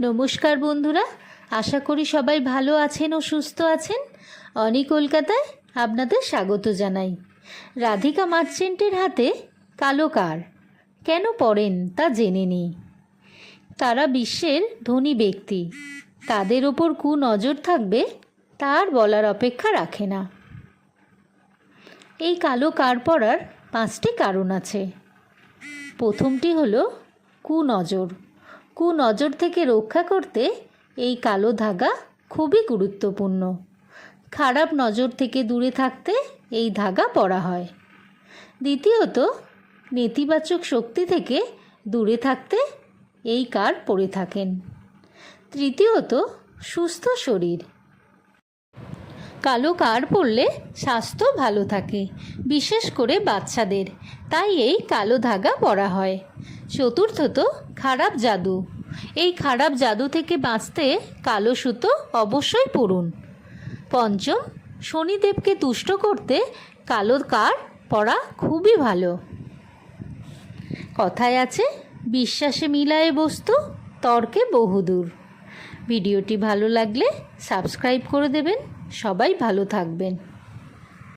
নমস্কার বন্ধুরা, আশা করি সবাই ভালো আছেন ও সুস্থ আছেন। অনি কলকাতায় আপনাদের স্বাগত জানাই। রাধিকা মার্চেন্টের হাতে কালো কার, কেন পড়েন তা জেনে নিই। তারা বিশ্বের ধনী ব্যক্তি, তাদের ওপর কু নজর থাকবে তার বলার অপেক্ষা রাখে না। এই কালো কার পড়ার পাঁচটি কারণ আছে। প্রথমটি হলো কুনজর কুনজর থেকে রক্ষা করতে এই কালো ধাগা খুবই গুরুত্বপূর্ণ। খারাপ নজর থেকে দূরে থাকতে এই ধাগা পরা হয়। দ্বিতীয়ত, নেতিবাচক শক্তি থেকে দূরে থাকতে এই কার পরে থাকেন। তৃতীয়ত, সুস্থ শরীর। কালো কার পরলে স্বাস্থ্য ভালো থাকে, বিশেষ করে বাচ্চাদের। তাই এই কালো ধাগা পরা হয়। চতুর্থত, খারাপ জাদু। এই খারাপ জাদু থেকে বাঁচতে কালো সুতো অবশ্যই পরুন। পঞ্চম, শনিদেবকে তুষ্ট করতে কালো কার পরা খুবই ভালো। কথায় আছে, বিশ্বাসে মিলায়ে বস্তু, তর্কে বহুদূর। ভিডিওটি ভালো লাগলে সাবস্ক্রাইব করে দেবেন। সবাই ভালো থাকবেন।